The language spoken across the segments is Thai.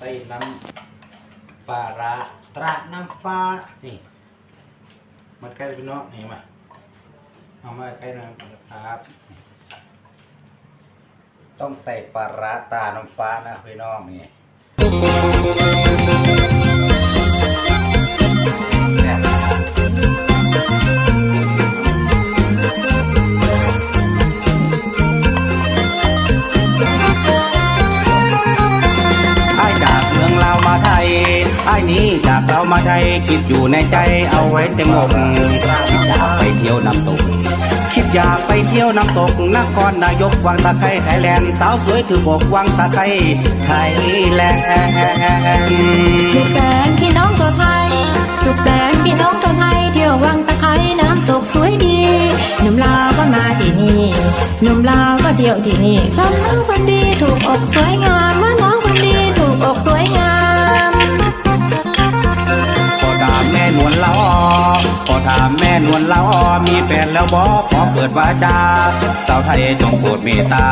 ใส่น้ำปลาร้าตราน้ำฟ้านี่มันใกล้พี่น้องนี่มเอามาใกล้หน่อยนะครับ ต้องใส่ปลาร้าตาน้ำฟ้านะพี่น้องนี่ ไอ้ายนี้จากเรามาไทยคิดอยู่ในใจเอาไว้เต็มอกอยากไปเที่ยวน้ำตก คิดอยากไปเที่ยวน้ำตกนครนายกวังตะไคร้ไทยแลนด์สาวสวยถือบอกวังตะไคร้ไทยแลนด์สุขแสนพี่น้องตัวไทยสุขแสนพี่น้องตัวไทยเที่ยววังตะไคร้น้ำตกสวยดีหนุ่มลาวก็มาที่นี่หนุ่มลาวก็เที่ยวที่นี่ชมน้งคนดีถูกอกสวยงามว่าน้อ ถามแม่นวลละออมีแฟนแล้วบอขอเปิดวาจา สาวไทยจงโปรดเมตตา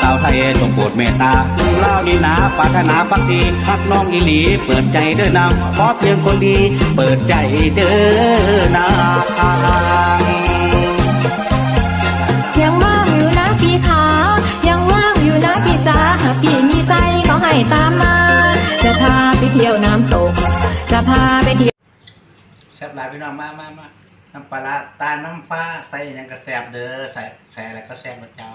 สาวไทยจงโปรดเมตตาเล่านี่นาปรารถนาพักดีพักน้องอีหลี เปิดใจเด้อนาขอเพียงคนดี เปิดใจเด้อนายังว่างอยู่นะพี่ขายังว่างอยู่นะพี่จ๋าหากพี่มีใจก็ให้ตามมา จะพาไปเที่ยวน้ำตก จะพาไปเที่ยว ซ่บหลายพี่น้องมามามาน้ำปลาตาน้ำฟ้าใส่ยังกระแซบเด้อใส่ใส่อะไรก็แซ่บมดเจ้า